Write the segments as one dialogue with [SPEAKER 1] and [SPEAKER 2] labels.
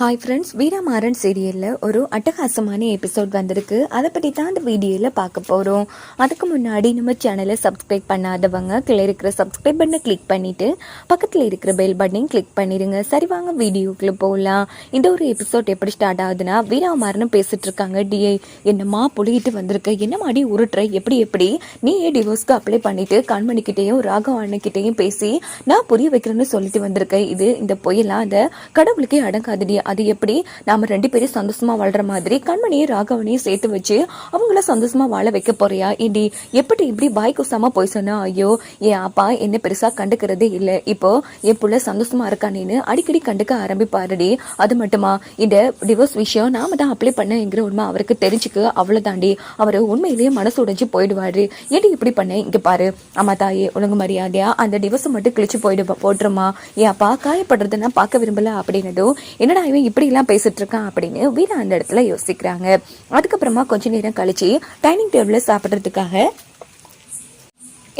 [SPEAKER 1] Hi friends Veeramaran சீரியலில் ஒரு அட்டகாசமான எபிசோட் வந்திருக்கு. அதை பற்றி தான் அந்த வீடியோவில் பார்க்க போகிறோம் அதுக்கு முன்னாடி நம்ம சேனலை சப்ஸ்கிரைப் பண்ணாதவங்க கீழே இருக்கிற சப்ஸ்கிரைப் பண்ணை கிளிக் பண்ணிவிட்டு பக்கத்தில் இருக்கிற பெல் பட்டனையும் கிளிக் பண்ணிடுங்க சரி வாங்க வீடியோக்குள்ளே போகலாம் இந்த ஒரு எபிசோட் எப்படி ஸ்டார்ட் ஆகுதுன்னா வீரமாறன் பேசிகிட்டு இருக்காங்க. டிஐ என்னம்மா புளியிட்டு வந்திருக்க? என்ன மாடி உருட்டுற? எப்படி எப்படி? நீ டிவோர்ஸ்க்கு அப்ளை பண்ணிவிட்டு கண்மணிக்கிட்டேயும் ராகவ் அண்ணக்கிட்டேயும் பேசி நான் புரிய வைக்கிறேன்னு சொல்லிட்டு வந்திருக்கேன் இது இந்த புயலாக அந்த கடவுளுக்கே அடங்காதடி. அது எப்படி? நாம ரெண்டு பேரும் சந்தோஷமா வாழ்ற மாதிரி கண்மணியும் ராகவனையும் சேர்த்து வச்சு அவங்கள சந்தோஷமா வாழ வைக்க போறியா? இடி எப்படி இப்படி பாய் குசாம போய் சொன்னா ஐயோ என் அப்பா என்ன பெருசா கண்டுக்கிறதே இல்ல. இப்போ என் புள்ள சந்தோஷமா இருக்கானேன்னு அடிக்கடி கண்டுக்க ஆரம்பிப்பாருடி. அது மட்டுமா? இந்த டிவோர்ஸ் விஷயம் நாம தான் அப்ளை பண்ணங்கிற உண்மை அவருக்கு தெரிஞ்சுக்க அவ்வளவுதாண்டி அவர் உண்மையிலேயே மனசு உடைஞ்சு போயிடுவாரு. ஏடி இப்படி பண்ண? இங்க பாரு. அம்மா தாயே ஒழுங்கு மரியாதையா அந்த டிவோர்ஸ் மட்டும் கிழிச்சு போயிடு போட்டுருமா என் அப்பா காயப்படுறத நான் பார்க்க விரும்பல அப்படின்னதும் என்னடா இவன் இப்படி எல்லாம் பேசிட்டு இருக்கான் அப்படின்னு வீரா அந்த இடத்துல யோசிக்கிறாங்க. அதுக்கப்புறமா கொஞ்ச நேரம் கழிச்சு டைனிங் டேபிளில் சாப்பிட்றதுக்காக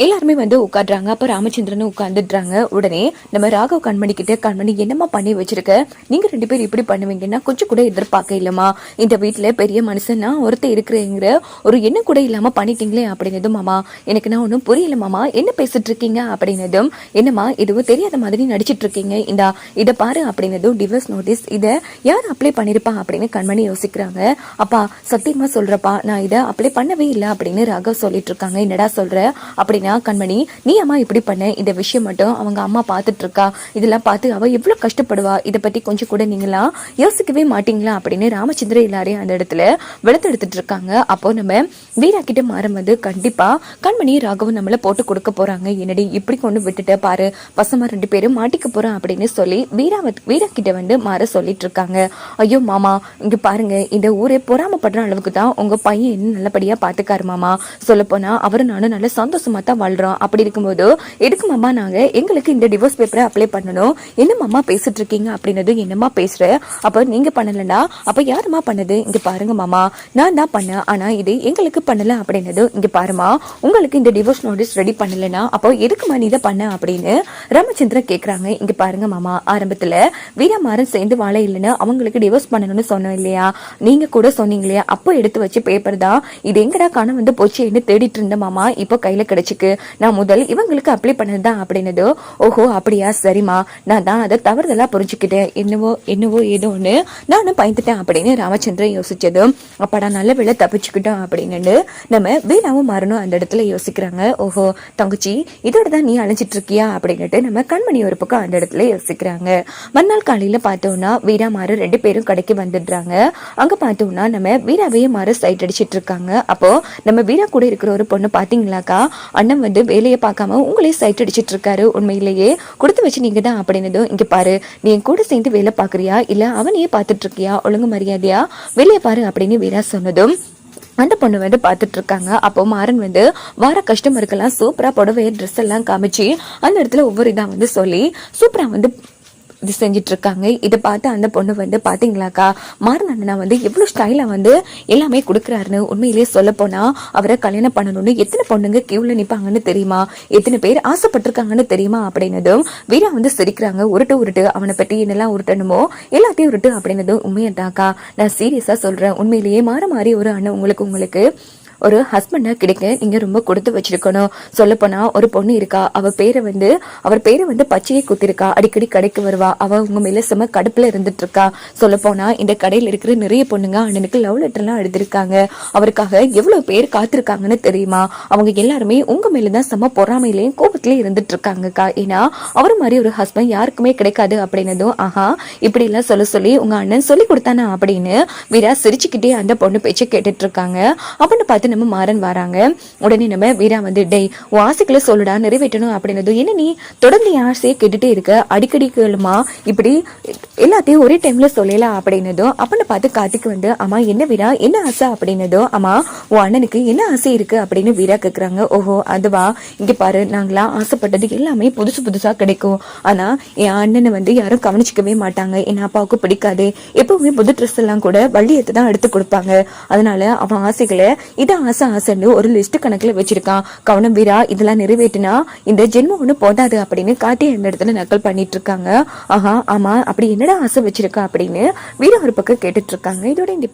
[SPEAKER 1] எல்லாருமே வந்து உட்காடுறாங்க அப்போ ராமச்சந்திரனும் உட்காந்துடுறாங்க உடனே நம்ம ராகவ் கண்மணி கிட்ட கண்மணி என்னம்மா பண்ணி வச்சிருக்க? நீங்க ரெண்டு பேரும் இப்படி பண்ணுவீங்கன்னா கொஞ்சம் கூட எதிர்பார்க்க இல்லம்மா. இந்த வீட்டுல பெரிய மனுஷனா ஒருத்தர் இருக்கிறேங்கிற ஒரு எண்ணம் கூட இல்லாம பண்ணிட்டீங்களே அப்படின்னதும் மாமா எனக்கு நான் ஒன்றும் புரியல மாமா. என்ன பேசிட்டு இருக்கீங்க அப்படின்னதும் என்னம்மா எதுவும் தெரியாத மாதிரி நடிச்சிட்டு இருக்கீங்க இந்தா இதை பாரு அப்படின்னதும் டிவோர்ஸ் நோட்டீஸ் இதை யார் அப்ளை பண்ணிருப்பா? அப்படின்னு கண்மணி யோசிக்கிறாங்க. அப்பா சத்தியமா சொல்றப்பா நான் இதை அப்ளை பண்ணவே இல்லை அப்படின்னு ராகவ் சொல்லிட்டு இருக்காங்க என்னடா சொல்ற? அப்படின்னா கண்மணி? நீ அம்மா இப்படி பண்ண. இந்த விஷயம் மட்டும் அவங்க அம்மா பார்த்துட்டு இருக்கா இதெல்லாம் பார்த்து அவ எவ்வளோ கஷ்டப்படுவா. இதை பத்தி கொஞ்சம் கூட நீங்களா யோசிக்கவே மாட்டீங்களா? அப்படின்னு ராமச்சந்திர எல்லாரையும் அந்த இடத்துல விளத்தெடுத்துட்டு இருக்காங்க அப்போ நம்ம வீரா கிட்ட மாறும் வந்து கண்டிப்பா கண்மணி ராகவும் நம்மளை போட்டு கொடுக்க போறாங்க. என்னடி இப்படி கொண்டு விட்டுட்டு பாரு. பசமா ரெண்டு பேரும் மாட்டிக்க போறோம் அப்படின்னு சொல்லி வீரா வீரா கிட்ட வந்து மாற சொல்லிட்டு இருக்காங்க ஐயோ மாமா இங்க பாருங்க. இந்த ஊரே பொறாமப்படுற அளவுக்கு தான் உங்க பையன் என்ன நல்லபடியா பாத்துக்காரு மாமா. சொல்ல போனா அவரும் நானும் நல்ல சந்தோஷமா தான் வாழ்றோம். அப்படி இருக்கும்போது எதுக்கு மாமா நாங்க? எங்களுக்கு இந்த டிவோர்ஸ் பேப்பரை அப்ளை பண்ணணும். என்ன மாமா பேசிட்டு இருக்கீங்க அப்படின்னது என்னம்மா பேசுற? அப்ப நீங்க பண்ணலன்னா அப்ப யாருமா பண்ணது? இங்க பாருங்க மாமா. நான் தான் பண்ணேன். ஆனா இது எங்களுக்கு பண்ணல. அப்படின்னது இங்க பாருமா உங்களுக்கு இந்த டிவோர்ஸ் நோட்டீஸ் ரெடி பண்ணலைன்னா அப்போ எதுக்குமா நீ இதை பண்ண? அப்படின்னு ராமச்சந்திரன் கேக்குறாங்க. இங்க பாருங்க மாமா. ஆரம்பத்துல வீரமாறன் சேர்ந்து வாழ இல்லைன்னு அவங்களுக்கு டிவோர்ஸ் பண்ணணும்னு சொன்னோம் இல்லையா? நீங்க கூட சொன்னீங்க இல்லையா அப்போ எடுத்து வச்ச பேப்பர் தான். இது எங்கடா காண வந்து போச்சுன்னு தேடிட்டு இருந்த மாமா இப்போ கையில கிடைச்சிக்கு. நான் முதல் இவங்களுக்கு அப்ளை பண்ணது தான் அப்படின்னது ஓஹோ அப்படியா? சரிம்மா. நான் தான் அதை தவறுதலாக புரிஞ்சுக்கிட்டேன். என்னவோ என்னவோ ஏதோ ஒன்று நானும் பயந்துட்டேன் அப்படின்னு ராமச்சந்திரன் யோசிச்சது அப்பாடா நல்ல வேலை தப்பிச்சுக்கிட்டோம் அப்படின்னு நம்ம வீணாவும் மாறணும் அந்த இடத்துல யோசிக்கிறாங்க. ஓஹோ தங்கச்சி இதோட தான் நீ அழைஞ்சிட்டு இருக்கியா? அப்படின்னுட்டு நம்ம கண்மணி ஒரு பக்கம் அந்த இடத்துல யோசிக்கிறாங்க. மறுநாள் காலையில பார்த்தோம்னா வீரா மாறு ரெண்டு பேரும் கடைக்கு வந்துடுறாங்க. அங்க பார்த்தோம்னா நம்ம வீராவையே மாறு சைட் அடிச்சிட்டு இருக்காங்க. அப்போ நம்ம வீரா கூட இருக்கிற ஒரு பொண்ணு பாத்தீங்களாக்கா அண்ணன் வந்து வேலையை பார்க்காம உங்களே சைட் அடிச்சிட்டு இருக்காரு உண்மையிலேயே கொடுத்து வச்சு நீங்க தான் அப்படின்னதும் இங்க பாரு நீ என் கூட சேர்ந்து வேலை பாக்குறியா இல்ல அவனையே பார்த்துட்டு இருக்கியா ஒழுங்கு மரியாதையா? வெளியே பாரு அப்படின்னு வீரா சொன்னதும் அந்த பொண்ணு வந்து பார்த்துட்டு இருக்காங்க அப்போ மாறன் வந்து வர கஸ்டமருக்கெல்லாம் சூப்பரா புடவைய ட்ரெஸ் எல்லாம் காமிச்சு அந்த இடத்துல ஒவ்வொரு இதா வந்து சொல்லி சூப்பரா வந்து இது செஞ்சுட்டு இருக்காங்க இதை பார்த்து அந்த பொண்ணு வந்து பாத்தீங்களாக்கா மாறன் அண்ணனா வந்து எவ்வளவு ஸ்டைலா வந்து எல்லாமே கொடுக்குறாருன்னு உண்மையிலேயே சொல்ல போனா அவரை கல்யாணம் பண்ணணும்னு எத்தனை பொண்ணுங்க கியூல நிப்பாங்கன்னு தெரியுமா? எத்தனை பேர் ஆசைப்பட்டிருக்காங்கன்னு தெரியுமா? அப்படின்னதும் வீரா வந்து சிரிக்கிறாங்க. உருட்டு உருட்டு அவனை பத்தி என்னெல்லாம் உருட்டணுமோ எல்லாத்தையும் உருட்டு அப்படின்னதும் உண்மையதாக்கா நான் சீரியஸா சொல்றேன். உண்மையிலேயே மாற மாறி ஒரு அண்ணன் உங்களுக்கு உங்களுக்கு ஒரு ஹஸ்பண்டை கிடைக்க நீங்க ரொம்ப கொடுத்து வச்சிருக்கணும். சொல்லப்போனால் ஒரு பொண்ணு இருக்கா அவள் பேரை வந்து அவர் பேரை வந்து பச்சையை குத்திருக்கா அடிக்கடி கடைக்கு வருவா அவள் உங்க மேல செம கடுப்புல இருந்துட்டு இருக்கா சொல்ல இந்த கடையில இருக்கிற நிறைய பொண்ணுங்க அண்ணனுக்கு லவ் லெட்டர்லாம் எழுதியிருக்காங்க. எழுதிருக்காங்க அவருக்காக எவ்வளோ பேர் காத்திருக்காங்கன்னு தெரியுமா? அவங்க எல்லாருமே உங்க மேலதான் செம பொறாமையிலையும் கோபத்திலயும் இருந்துட்டு இருக்காங்கக்கா ஏன்னா அவர் மாதிரி ஒரு ஹஸ்பண்ட் யாருக்குமே கிடைக்காது அப்படின்னதும் ஆஹா இப்படி எல்லாம் சொல்ல சொல்லி உங்க அண்ணன் சொல்லி கொடுத்தானா அப்படின்னு வீரா சிரிச்சுக்கிட்டே அந்த பொண்ணு பேச்சை கேட்டுட்டு இருக்காங்க அப்படின்னு பார்த்து நம்ம மாறன் வராங்க. உடனே நம்ம வீரா வந்து டேய் வாசிக்கல சொல்லுடா நிறைவேற்றணும் அப்படின்னதும் என்ன நீ தொடர்ந்து என் ஆசையை கேட்டுட்டே இருக்க? அடிக்கடி கேளுமா? இப்படி எல்லாத்தையும் ஒரே டைம்ல சொல்லலாம் அப்படின்னதும் அப்படின்னு பார்த்து கார்த்திக் வந்து அம்மா என்ன வீரா என்ன ஆசை? அப்படின்னதும் அம்மா உன் அண்ணனுக்கு என்ன ஆசை இருக்கு? அப்படின்னு வீரா கேக்குறாங்க. ஓஹோ அதுவா? இங்க பாரு நாங்களா நான் ஆசைப்பட்டது எல்லாமே புதுசு புதுசாக கிடைக்கும். ஆனால் என் அண்ணனை வந்து யாரும் கவனிச்சிக்கவே மாட்டாங்க. என் அப்பாவுக்கு பிடிக்காது. எப்பவுமே புது ட்ரெஸ் எல்லாம் கூட வள்ளியத்தை தான் எடுத்து கொடுப்பாங்க. அதனால அவன் ஆசைகளை இதை ஆசை ஆசைன்னு ஒரு லிஸ்ட் கணக்கில் வச்சிருக்கான். கவனம் வீரா இதெல்லாம் நிறைவேற்றினா இந்த ஜென்மம் ஒன்று போதாது அப்படின்னு காட்டி அந்த இடத்துல நக்கல் பண்ணிட்டு இருக்காங்க. ஆஹா ஆமா அப்படி என்னடா ஆசை வச்சிருக்கா அப்படின்னு வீரா ஒரு பக்கம் கேட்டுட்டு இருக்காங்க. இதோட இந்த